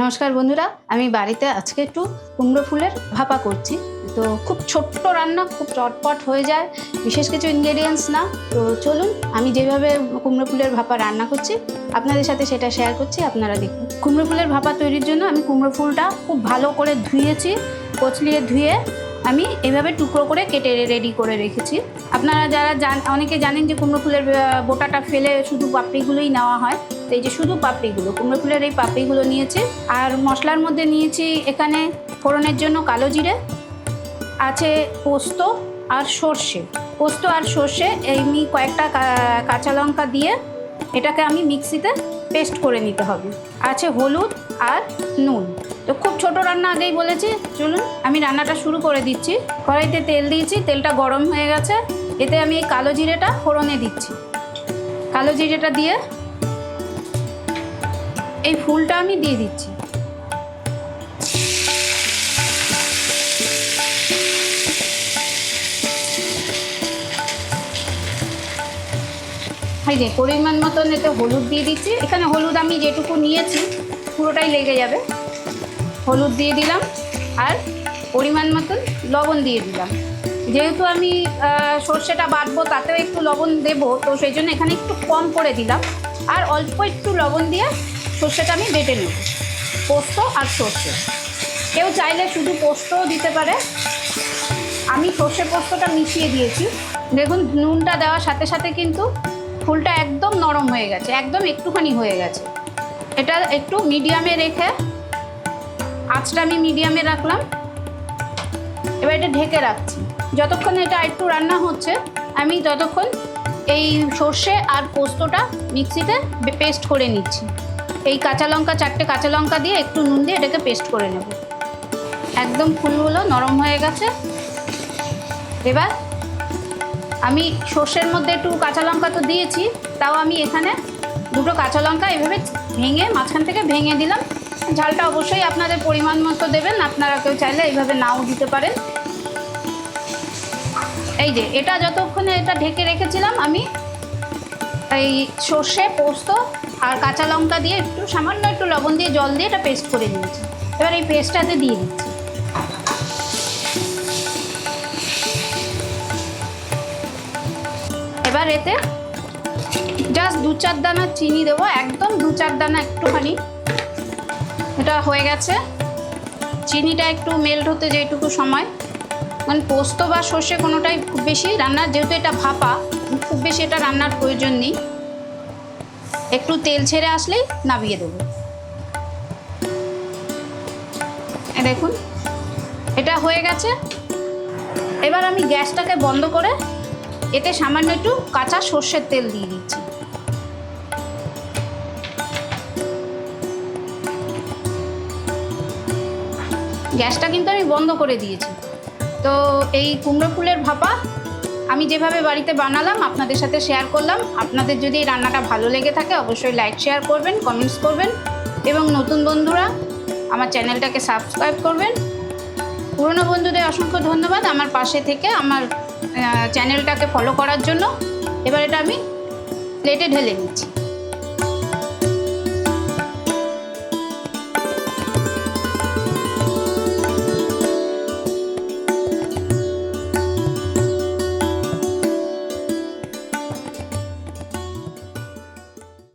নমস্কার বন্ধুরা, আমি বাড়িতে আজকে একটু কুমড়ো ফুলের ভাপা করছি। তো খুব ছোট্ট রান্না, খুব চটপট হয়ে যায়, বিশেষ কিছু ইনগ্রেডিয়েন্টস না। তো চলুন, আমি যেভাবে কুমড়ো ফুলের ভাপা রান্না করছি, আপনাদের সাথে সেটা শেয়ার করছি, আপনারা দেখুন। কুমড়ো ফুলের ভাপা তৈরির জন্য আমি কুমড়ো ফুলটা খুব ভালো করে ধুয়েছি, কচলিয়ে ধুয়ে আমি এভাবে টুকরো করে কেটে রেডি করে রেখেছি। আপনারা যারা জান, অনেকে জানেন যে কুমড়ো ফুলের বোটাটা ফেলে শুধু পাপড়িগুলোই নেওয়া হয়। তো এই যে শুধু পাপড়িগুলো, কুমড়ো ফুলের এই পাপড়িগুলো নিয়েছি। আর মশলার মধ্যে নিয়েছি এখানে ফোড়নের জন্য কালো জিরে, আছে পোস্ত আর সর্ষে। পোস্ত আর সর্ষে, এমনি কয়েকটা কাঁচা লঙ্কা দিয়ে এটাকে আমি মিক্সিতে পেস্ট করে নিতে হবে। আছে হলুদ আর নুন। তো খুব ছোট রান্না আগেই বলেছি, চলুন আমি রান্নাটা শুরু করে দিচ্ছি। কড়াইতে তেল দিয়েছি, তেলটা গরম হয়ে গেছে। এতে আমি এই কালো জিরেটা ফোড়নে দিচ্ছি। কালো জিরেটা দিয়ে এই ফুলটা আমি দিয়ে দিচ্ছি। এই যে পরিমাণ মতন এতে হলুদ দিয়ে দিচ্ছি। এখানে হলুদ আমি যেটুকু নিয়েছি, পুরোটাই লেগে যাবে। হলুদ দিয়ে দিলাম আর পরিমাণ মতন লবণ দিয়ে দিলাম। যেহেতু আমি সর্ষেটা বাটবো, তাতেও একটু লবণ দেবো, তো সেই জন্য এখানে একটু কম করে দিলাম। আর অল্প একটু লবণ দিয়ে সর্ষেটা আমি বেটে নেব। পোস্ত আর সর্ষে। কেউ চাইলে শুধু পোস্তও দিতে পারে। আমি সর্ষে পোস্তটা মিশিয়ে দিয়েছি। দেখুন, নুনটা দেওয়ার সাথে সাথে কিন্তু ফুলটা একদম নরম হয়ে গেছে, একদম একটুখানি হয়ে গেছে। এটা একটু মিডিয়ামে রেখে, আঁচটা আমি মিডিয়ামে রাখলাম। এবার এটা ঢেকে রাখছি। যতক্ষণ এটা একটু রান্না হচ্ছে, আমি ততক্ষণ এই সর্ষে আর পোস্তটা মিক্সিতে পেস্ট করে নিচ্ছি। এই কাঁচা লঙ্কা, চারটে কাঁচা লঙ্কা দিয়ে একটু নুন দিয়ে এটাকে পেস্ট করে নেব। একদম ফুলগুলো নরম হয়ে গেছে। এবার আমি সর্ষের মধ্যে একটু কাঁচা লঙ্কা তো দিয়েছি, তাও আমি এখানে দুটো কাঁচা লঙ্কা এভাবে ভেঙে মাঝখান থেকে ভেঙে দিলাম। ঝালটা অবশ্যই আপনাদের পরিমাণ মতো দেবেন, আপনারা কেউ চাইলে এইভাবে নাও দিতে পারেন। এই যে, এটা যতক্ষণে এটা ঢেকে রেখেছিলাম আমি, এই সর্ষে পোস্ত আর কাঁচা লঙ্কা দিয়ে একটু সামান্য একটু লবণ দিয়ে জল দিয়ে এটা পেস্ট করে নিয়েছি। এবার এই পেস্টটাতে দিয়ে দিচ্ছি। এবার এতে জাস্ট দু চার দানা চিনি দেবো, একদম দু চার দানা একটুখানি। এটা হয়ে গেছে। চিনিটা একটু মেল্ট হতে যেটুকু সময়। মানে পোস্ত বা সর্ষে কোনোটাই খুব বেশি রান্নার, যেহেতু এটা ভাপা, খুব বেশি এটা রান্নার প্রয়োজন নেই। একটু তেল ছেড়ে আসলেই নামিয়ে দেবো। দেখুন, এটা হয়ে গেছে। এবার আমি গ্যাসটাকে বন্ধ করে এতে সামান্য একটু কাঁচা সর্ষের তেল দিয়ে দিচ্ছি। গ্যাসটা কিন্তু আমি বন্ধ করে দিয়েছি। তো এই কুমড়ো ফুলের ভাপা আমি যেভাবে বাড়িতে বানালাম, আপনাদের সাথে শেয়ার করলাম। আপনাদের যদি এই রান্নাটা ভালো লেগে থাকে, অবশ্যই লাইক শেয়ার করবেন কমেন্টস করবেন। এবং নতুন বন্ধুরা, আমার চ্যানেলটাকে সাবস্ক্রাইব করবেন। পুরনো বন্ধুদের অসংখ্য ধন্যবাদ আমার পাশে থেকে, আমার চ্যানেলটাকে ফলো করার জন্য। এবার এটা আমি প্লেটে ঢেলে নিচ্ছি।